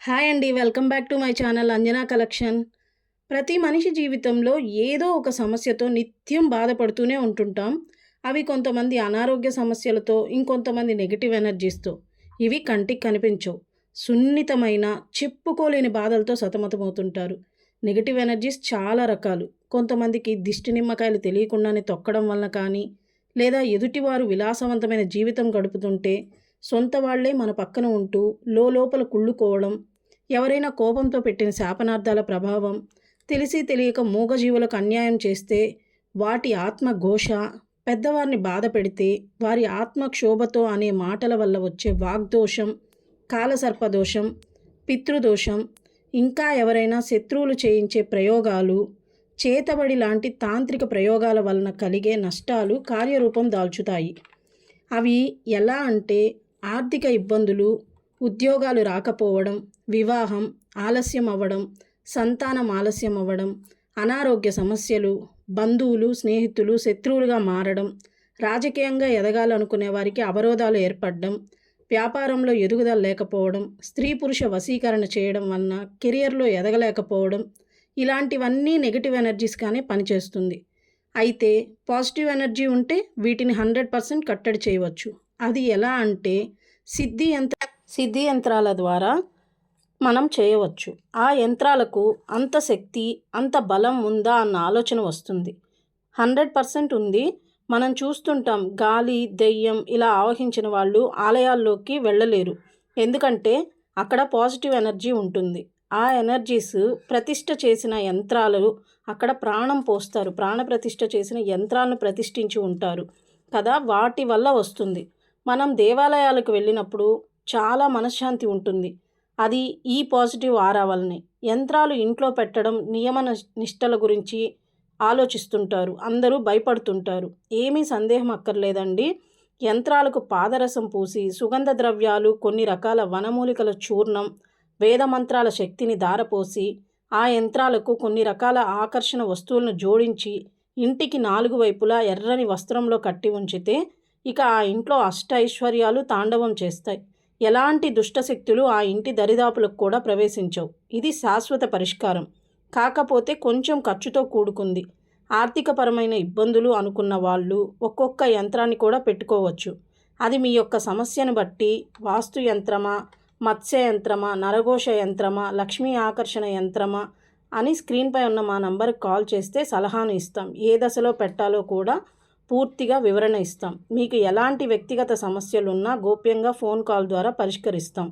Hi అండి welcome back to my channel Anjana collection. ప్రతి మనిషి జీవితంలో ఏదో ఒక సమస్యతో నిత్యం బాధపడుతూనే ఉంటుంటాం. అవి కొంతమంది అనారోగ్య సమస్యలతో ఇంకొంతమంది నెగిటివ్ ఎనర్జీస్తో. ఇవి కంటికి కనిపించవు. సున్నితమైన చెప్పుకోలేని బాధలతో సతమతమవుతుంటారు. నెగిటివ్ ఎనర్జీస్ చాలా రకాలు. కొంతమందికి దిష్టి నిమ్మకాయలు తెలియకుండానే తొక్కడం వలన కానీ లేదా ఎదుటివారు విలాసవంతమైన జీవితం గడుపుతుంటే సొంత వాళ్ళే మన పక్కన ఉంటూ లోపల కుళ్ళుకోవడం ఎవరైనా కోపంతో పెట్టిన శాపనార్థాల ప్రభావం తెలిసి తెలియక మూగజీవులకు అన్యాయం చేస్తే వాటి ఆత్మ ఘోష పెద్దవారిని బాధ పెడితే వారి ఆత్మ క్షోభతో అనే మాటల వల్ల వచ్చే వాగ్దోషం కాలసర్పదోషం పితృదోషం ఇంకా ఎవరైనా శత్రువులు చేయించే ప్రయోగాలు చేతబడి లాంటి తాంత్రిక ప్రయోగాల వలన కలిగే నష్టాలు కార్యరూపం దాల్చుతాయి. అవి ఎలా అంటే ఆర్థిక ఇబ్బందులు ఉద్యోగాలు రాకపోవడం వివాహం ఆలస్యం అవ్వడం సంతానం ఆలస్యం అవ్వడం అనారోగ్య సమస్యలు బంధువులు స్నేహితులు శత్రువులుగా మారడం రాజకీయంగా ఎదగాలనుకునే వారికి అవరోధాలు ఏర్పడడం వ్యాపారంలో ఎదుగుదల లేకపోవడం స్త్రీ పురుష వశీకరణ చేయడం వలన కెరియర్లో ఎదగలేకపోవడం ఇలాంటివన్నీ నెగిటివ్ ఎనర్జీస్గానే పనిచేస్తుంది. అయితే పాజిటివ్ ఎనర్జీ ఉంటే వీటిని హండ్రెడ్ పర్సెంట్ కట్టడి చేయవచ్చు. అది ఎలా అంటే సిద్ధి యంత్ర సిద్ధి యంత్రాల ద్వారా మనం చేయవచ్చు. ఆ యంత్రాలకు అంత శక్తి అంత బలం ఉందా అన్న ఆలోచన వస్తుంది. హండ్రెడ్ పర్సెంట్ ఉంది. మనం చూస్తుంటాం గాలి దెయ్యం ఇలా ఆవహించిన వాళ్ళు ఆలయాల్లోకి వెళ్ళలేరు. ఎందుకంటే అక్కడ పాజిటివ్ ఎనర్జీ ఉంటుంది. ఆ ఎనర్జీస్ ప్రతిష్ట చేసిన యంత్రాలు అక్కడ ప్రాణం పోస్తారు. ప్రాణ ప్రతిష్ట చేసిన యంత్రాలను ప్రతిష్ఠించి ఉంటారు. కదా? వాటి వల్ల వస్తుంది. మనం దేవాలయాలకు వెళ్ళినప్పుడు చాలా మనశ్శాంతి ఉంటుంది. అది ఈ పాజిటివ్ ఆరా వల్లనే యంత్రాలు ఇంట్లో పెట్టడం నియమ నిష్టల గురించి ఆలోచిస్తుంటారు. అందరూ భయపడుతుంటారు. ఏమీ సందేహం అక్కర్లేదండి. యంత్రాలకు పాదరసం పూసి సుగంధ ద్రవ్యాలు కొన్ని రకాల వనమూలికల చూర్ణం వేదమంత్రాల శక్తిని దారపోసి ఆ యంత్రాలకు కొన్ని రకాల ఆకర్షణ వస్తువులను జోడించి ఇంటికి నాలుగు వైపులా ఎర్రని వస్త్రంలో కట్టి ఉంచితే ఇక ఆ ఇంట్లో అష్ట ఐశ్వర్యాలు తాండవం చేస్తాయి. ఎలాంటి దుష్టశక్తులు ఆ ఇంటి దరిదాపులకు కూడా ప్రవేశించవు. ఇది శాశ్వత పరిష్కారం. కాకపోతే కొంచెం ఖర్చుతో కూడుకుంది. ఆర్థికపరమైన ఇబ్బందులు అనుకున్న వాళ్ళు ఒక్కొక్క యంత్రాన్ని కూడా పెట్టుకోవచ్చు. అది మీ యొక్క సమస్యను బట్టి వాస్తు యంత్రమా మత్స్య యంత్రమా నరఘోష యంత్రమా లక్ష్మీ ఆకర్షణ యంత్రమా అని స్క్రీన్పై ఉన్న మా నంబర్కి కాల్ చేస్తే సలహాను ఇస్తాం. ఏ దశలో పెట్టాలో కూడా పూర్తిగా వివరణ ఇస్తాం. మీకు ఎలాంటి వ్యక్తిగత సమస్యలున్నా గోప్యంగా ఫోన్ కాల్ ద్వారా పరిష్కరిస్తాం.